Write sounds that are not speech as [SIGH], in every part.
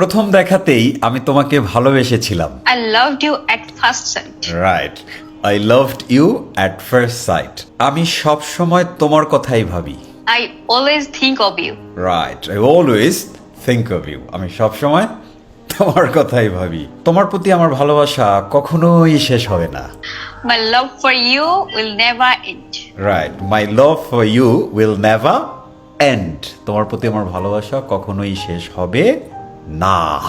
প্রথম দেখাতেই আমি তোমাকে ভালোবেসেছিলাম। You at first sight. Right I loved you at first sight আমি সব সময় তোমার কথাই ভাবি। I always think of you. Right I always think of you আমি সব সময় তোমার কথাই ভাবি। তোমার প্রতি আমার ভালোবাসা কখনোই শেষ হবে না। My love for you will never end. Right my love for you will never end তোমার প্রতি আমার ভালোবাসা কখনোই শেষ হবে না।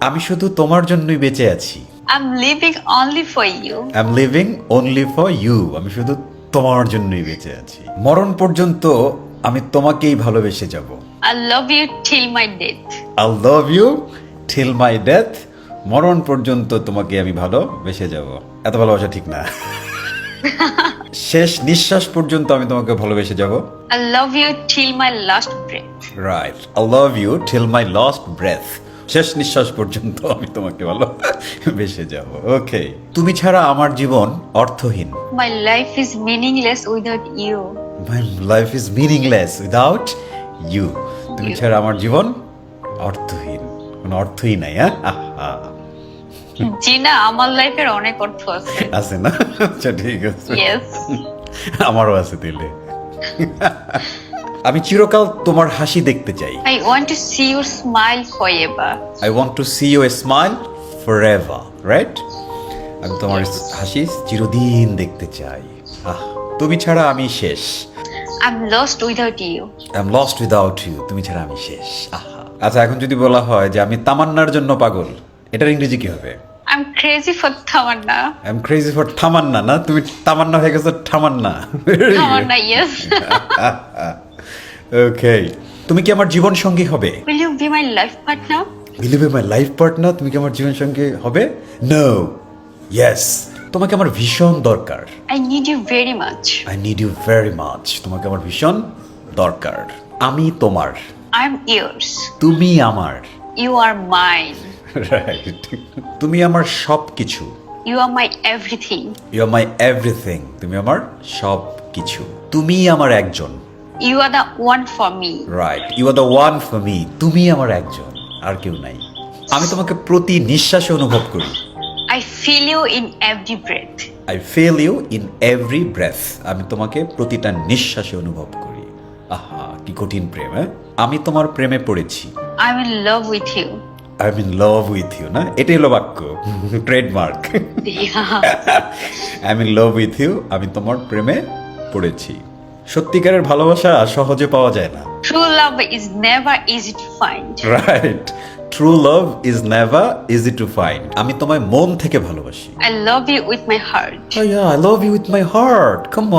আমি শুধু তোমার জন্যই বেঁচে আছি। I'm living only for you. I am living only for you আমি শুধু তোমার জন্যই বেঁচে আছি। মরণ পর্যন্ত আমি তোমাকেই ভালোবেসে যাব। I love you till my death. I love you till my death মরণ পর্যন্ত তোমাকে আমি ভালোবেসে যাব। এত ভালোবাসা ঠিক না। [LAUGHS] শেষ নিঃশ্বাস পর্যন্ত আমি তোমাকে ভালোবেসে যাব। I love you till my last breath. Right I love you till my last breath শেষ নিঃশ্বাস পর্যন্ত আমি তোমাকে ভালো বেসে যাব। ওকে তুমি ছাড়া আমার জীবন অর্থহীন। My life is meaningless without you. My life is meaningless without you তুমি ছাড়া আমার জীবন অর্থহীন। কোনো অর্থই নাই হ্যাঁ? আহা, জিনা আমার লাইফের অনেক অর্থ আছে। আছে না? আচ্ছা ঠিক আছে। আমারও আছে দিলে [LAUGHS] আমি চিরকাল তোমার হাসি দেখতে চাই। I want to see your smile forever I want to see you smile forever right আমি তোমার হাসি চিরদিন দেখতে চাই। আহ তুমি ছাড়া আমি শেষ। I am lost without you I am lost without you তুমি ছাড়া আমি শেষ। আহা। আচ্ছা এখন যদি বলা হয় যে আমি তামান্নার জন্য পাগল এটার ইংরেজি কি হবে? I am crazy for Tamanna I am crazy for Tamanna না? তুমি তামান্না হয়ে গেছো ঠামান্না তামান্না ইয়েস ওকে তুমি কি আমার জীবন সঙ্গী হবে? Will you be my life partner Will you be my life partner? তুমি কি আমার জীবন সঙ্গী হবে? নো ইয়েস তোমাকে আমার ভীষণ দরকার। I need you very much I need you very much তোমাকে আমার ভীষণ দরকার। আমি তোমার। আই এম ইয়ার্স তুমি আমার। ইউ আর মাইন রাইট তুমি আমার সব কিছু you are my everything you are my everything তুমি আমার সব কিছু তুমি আমার একজন। You are the one for me right you are the one for me তুমি আমার একজন। আর কেউ নাই। আমি তোমাকে প্রতি নিঃশ্বাসে অনুভব করি। I feel you in every breath I feel you in every breath আমি তোমাকে প্রতিটা নিঃশ্বাসে অনুভব করি। আহা কি কঠিন প্রেম হ্যাঁ? আমি তোমার প্রেমে পড়েছি। I am in love with you I am in love with you না? এটাই হলো বাক্য trademark I am in love with you আমি তোমার প্রেমে পড়েছি। সত্যিকারের ভালোবাসা সহজে পাওয়া যায় না। True love is never easy to find right true love is never easy to find আমি তোমায় মন থেকে ভালোবাসি। I love you with my heart yeah, I love you with my heart. Come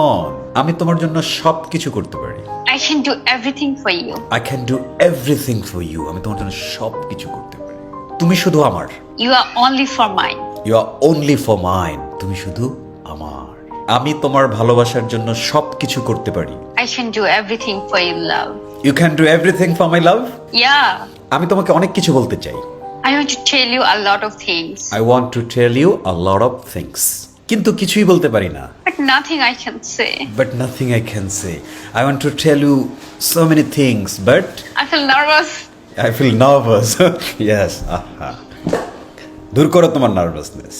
আমি তোমার জন্য সব কিছু করতে পারি। I can do everything for you I can do everything for you আমি তোমার জন্য সব কিছু করতে পারি। তুমি শুধু আমার। You are only for mine you are only for mind তুমি শুধু আমার। আমি তোমার ভালোবাসার জন্য সব কিছু করতে পারি। I can do everything for you, love. You can do everything for my love Yeah, আমি তোমাকে অনেক কিছু বলতে চাই। I want to tell you a lot of things, I want to tell you a lot of things কিন্তু কিছুই বলতে পারি না but nothing I can say. But nothing I can say I want to tell you so many things but I feel nervous. I feel nervous. [LAUGHS] yes. aha. দূর করো তোমার nervousness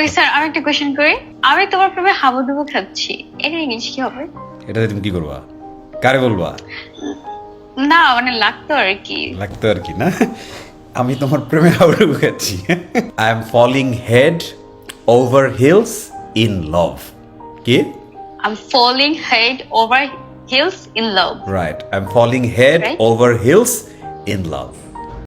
ওই sir আমি একটা কোয়েশ্চেন করি আমি তোমার প্রেমে হাবুডুবু খাচ্ছি এটা ইংলিশ কি হবে এটাতে তুমি কি করবা কারে বলবা না মানে লাগতো আর কি লাগতো আর কি না আমি তোমার প্রেমে হাওড়ে খাচ্ছি I am falling head over hills in love Okay? I'm falling head over heels in love. Right. I'm falling head right? over heels in love.